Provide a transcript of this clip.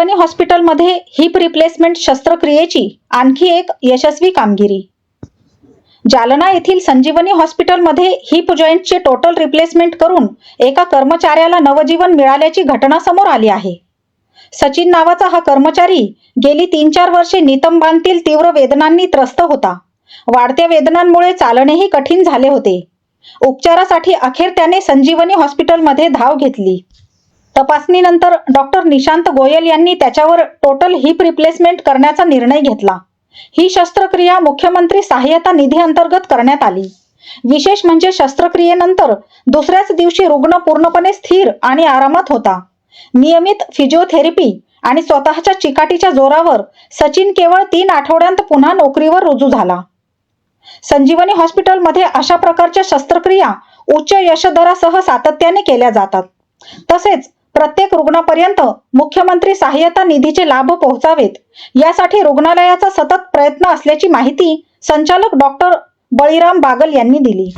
संजीवनी हॉस्पिटलमध्ये heap replacement शस्त्रक्रियेची आणखी एक यशस्वी कामगिरी. जालना येथील संजीवनी हॉस्पिटलमध्ये हिप जॉईंटचे टोटल रिप्लेसमेंट करून एका कर्मचाऱ्याला नवजीवन मिळाल्याची घटना समोर आली आहे. सचिन नावाचा हा कर्मचारी गेली तीन चार वर्षे नितंबांतील तीव्र वेदनांनी त्रस्त होता. वाढत्या वेदनांमुळे चालणेही कठीण झाले होते. उपचारासाठी अखेर त्याने संजीवनी हॉस्पिटलमध्ये धाव घेतली. तपासणीनंतर डॉक्टर निशांत गोयल यांनी त्याच्यावर टोटल हिप रिप्लेसमेंट करण्याचा निर्णय घेतला. ही शस्त्रक्रिया मुख्यमंत्री सहाय्यता निधी अंतर्गत करण्यात आली. विशेष म्हणजे शस्त्रक्रियेनंतर दुसऱ्याच दिवशी रुग्ण पूर्णपणे स्थिर आणि आरामात होता. नियमित फिजिओथेरपी आणि स्वतःच्या चिकाटीच्या जोरावर सचिन केवळ तीन आठवड्यांत पुन्हा नोकरीवर रुजू झाला. संजीवनी हॉस्पिटलमध्ये अशा प्रकारच्या शस्त्रक्रिया उच्च यशदरासह सातत्याने केल्या जातात. तसेच प्रत्येक रुग्णापर्यंत मुख्यमंत्री सहाय्यता निधीचे लाभ पोहोचावेत. यासाठी रुग्णालयाचा सतत प्रयत्न असल्याची माहिती संचालक डॉक्टर बळीराम बागल यांनी दिली.